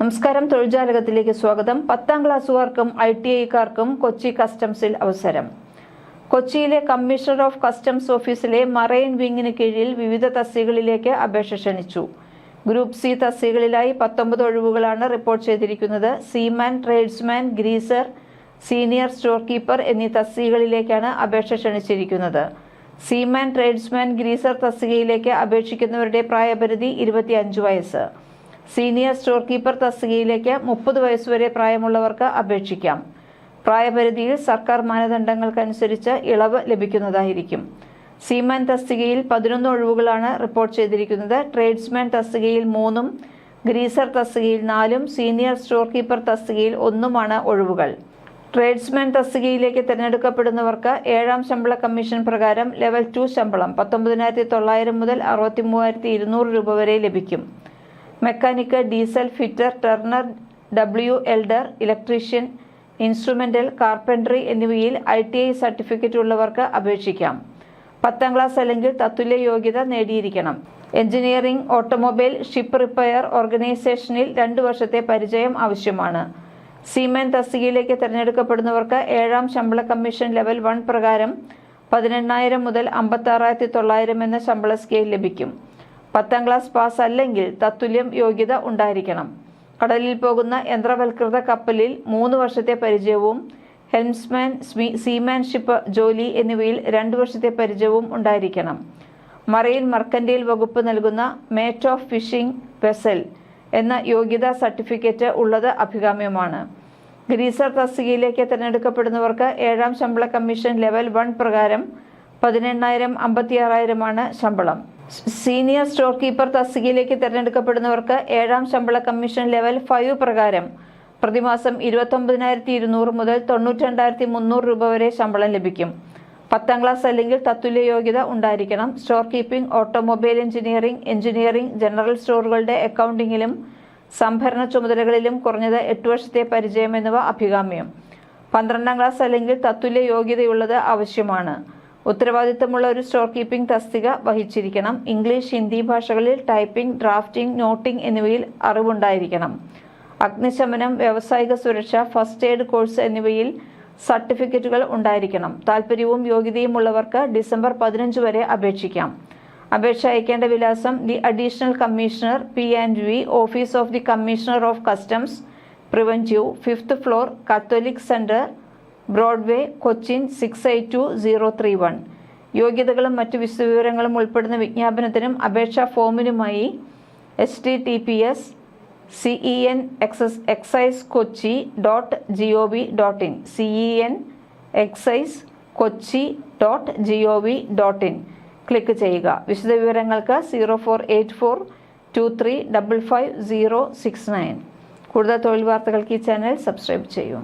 നമസ്കാരം. തൊഴിൽജാലകത്തിലേക്ക് സ്വാഗതം. പത്താം ക്ലാസ്സുകാർക്കും ഐ ടി ഐക്കാർക്കും കൊച്ചി കസ്റ്റംസിൽ അവസരം. കൊച്ചിയിലെ കമ്മീഷണർ ഓഫ് കസ്റ്റംസ് ഓഫീസിലെ മറൈൻ വിങ്ങിന് കീഴിൽ വിവിധ തസ്തികളിലേക്ക് അപേക്ഷ ക്ഷണിച്ചു. ഗ്രൂപ്പ് സി തസ്തികളിലായി പത്തൊമ്പത് ഒഴിവുകളാണ് റിപ്പോർട്ട് ചെയ്തിരിക്കുന്നത്. Seaman tradesman greaser senior store keeper എന്നീ തസ്തികകളിലേക്കാണ് അപേക്ഷ ക്ഷണിച്ചിരിക്കുന്നത്. സീമാൻ ട്രേഡ്സ്മാൻ ഗ്രീസർ തസ്തികയിലേക്ക് അപേക്ഷിക്കുന്നവരുടെ പ്രായപരിധി ഇരുപത്തിയഞ്ച് വയസ്സ്. സീനിയർ സ്റ്റോർ കീപ്പർ തസ്തികയിലേക്ക് മുപ്പത് വയസ്സുവരെ പ്രായമുള്ളവർക്ക് അപേക്ഷിക്കാം. പ്രായപരിധിയിൽ സർക്കാർ മാനദണ്ഡങ്ങൾക്കനുസരിച്ച് ഇളവ് ലഭിക്കുന്നതായിരിക്കും. സീമാൻ തസ്തികയിൽ പതിനൊന്ന് ഒഴിവുകളാണ് റിപ്പോർട്ട് ചെയ്തിരിക്കുന്നത്. ട്രേഡ്സ്മാൻ തസ്തികയിൽ മൂന്നും ഗ്രീസർ തസ്തികയിൽ നാലും സീനിയർ സ്റ്റോർ കീപ്പർ തസ്തികയിൽ ഒന്നുമാണ് ഒഴിവുകൾ. ട്രേഡ്സ്മാൻ തസ്തികയിലേക്ക് തിരഞ്ഞെടുക്കപ്പെടുന്നവർക്ക് ഏഴാം ശമ്പള കമ്മീഷൻ പ്രകാരം ലെവൽ ടു ശമ്പളം പത്തൊമ്പതിനായിരത്തി തൊള്ളായിരം മുതൽ അറുപത്തി മൂവായിരത്തി ഇരുന്നൂറ് രൂപ വരെ ലഭിക്കും. Mechanic diesel fitter turner welder electrician instrumental carpentry എന്നിവയിൽ ഐ ടി ഐ സർട്ടിഫിക്കറ്റ് ഉള്ളവർക്ക് അപേക്ഷിക്കാം. പത്താം ക്ലാസ് അല്ലെങ്കിൽ തത്തുല്യ യോഗ്യത നേടിയിരിക്കണം. എഞ്ചിനീയറിംഗ് ഓട്ടോമൊബൈൽ ഷിപ്പ് റിപ്പയർ ഓർഗനൈസേഷനിൽ രണ്ടു വർഷത്തെ പരിചയം ആവശ്യമാണ്. സീമെൻ തസ്തികയിലേക്ക് തിരഞ്ഞെടുക്കപ്പെടുന്നവർക്ക് ഏഴാം ശമ്പള കമ്മീഷൻ ലെവൽ വൺ പ്രകാരം പതിനെണ്ണായിരം മുതൽ അമ്പത്തി ആറായിരത്തി തൊള്ളായിരം എന്ന ശമ്പള സ്കെയിൽ ലഭിക്കും. പത്താം ക്ലാസ് പാസ് അല്ലെങ്കിൽ തത്തുല്യം യോഗ്യത ഉണ്ടായിരിക്കണം. കടലിൽ പോകുന്ന യന്ത്രവൽകൃത കപ്പലിൽ മൂന്ന് വർഷത്തെ പരിചയവും ഹെൽംസ്മാൻ സീമാൻഷിപ്പ് ജോലി എന്നിവയിൽ രണ്ടു വർഷത്തെ പരിചയവും ഉണ്ടായിരിക്കണം. മറൈൻ മർക്കൻഡേൽ വകുപ്പ് നൽകുന്ന മേറ്റ് ഓഫ് ഫിഷിംഗ് വെസൽ എന്ന യോഗ്യതാ സർട്ടിഫിക്കറ്റ് ഉള്ളത് അഭികാമ്യമാണ്. ഗ്രീസർ തസ്തികയിലേക്ക് തിരഞ്ഞെടുക്കപ്പെടുന്നവർക്ക് ഏഴാം ശമ്പള കമ്മീഷൻ ലെവൽ വൺ പ്രകാരം പതിനെണ്ണായിരം അമ്പത്തിയാറായിരമാണ് ശമ്പളം. സീനിയർ സ്റ്റോർ കീപ്പർ തസ്തികയിലേക്ക് തിരഞ്ഞെടുക്കപ്പെടുന്നവർക്ക് ഏഴാം ശമ്പള കമ്മീഷൻ ലെവൽ ഫൈവ് പ്രകാരം പ്രതിമാസം ഇരുപത്തൊമ്പതിനായിരത്തി ഇരുന്നൂറ് മുതൽ തൊണ്ണൂറ്റി മുന്നൂറ് രൂപ വരെ ശമ്പളം ലഭിക്കും. പത്താം ക്ലാസ് അല്ലെങ്കിൽ തത്തുല്യ യോഗ്യത ഉണ്ടായിരിക്കണം. Store keeping automobile engineering engineering general സ്റ്റോറുകളുടെ അക്കൗണ്ടിങ്ങിലും സംഭരണ ചുമതലകളിലും കുറഞ്ഞത് എട്ട് വർഷത്തെ പരിചയം എന്നിവ അഭികാമ്യം. പന്ത്രണ്ടാം ക്ലാസ് അല്ലെങ്കിൽ തത്തുല്യ യോഗ്യതയുള്ളത് ആവശ്യമാണ്. ഉത്തരവാദിത്തമുള്ള ഒരു സ്റ്റോർ കീപ്പിംഗ് തസ്തിക വഹിച്ചിരിക്കണം. ഇംഗ്ലീഷ് ഹിന്ദി ഭാഷകളിൽ ടൈപ്പിംഗ് ഡ്രാഫ്റ്റിംഗ് നോട്ടിംഗ് എന്നിവയിൽ അറിവുണ്ടായിരിക്കണം. അഗ്നിശമനം വ്യാവസായിക സുരക്ഷ ഫസ്റ്റ് എയ്ഡ് കോഴ്സ് എന്നിവയിൽ സർട്ടിഫിക്കറ്റുകൾ ഉണ്ടായിരിക്കണം. താല്പര്യവും യോഗ്യതയും ഉള്ളവർക്ക് ഡിസംബർ പതിനഞ്ച് വരെ അപേക്ഷിക്കാം. അപേക്ഷ അയക്കേണ്ട വിലാസം the additional commissioner P and V office of the commissioner of customs preventive fifth floor Catholic centre Broadway Cochin six eight two zero three one യോഗ്യതകളും മറ്റു വിശദവിവരങ്ങളും ഉൾപ്പെടുന്ന വിജ്ഞാപനത്തിനും അപേക്ഷാ ഫോമിനുമായി H T T P S C E N excise excise Kochi dot G O V dot in C E N excise Kochi dot G O V dot in click ചെയ്യുക. വിശദവിവരങ്ങൾക്ക് zero four eight four two three double five zero six nine കൂടുതൽ തൊഴിൽ വാർത്തകൾക്ക് ഈ channel subscribe ചെയ്യൂ.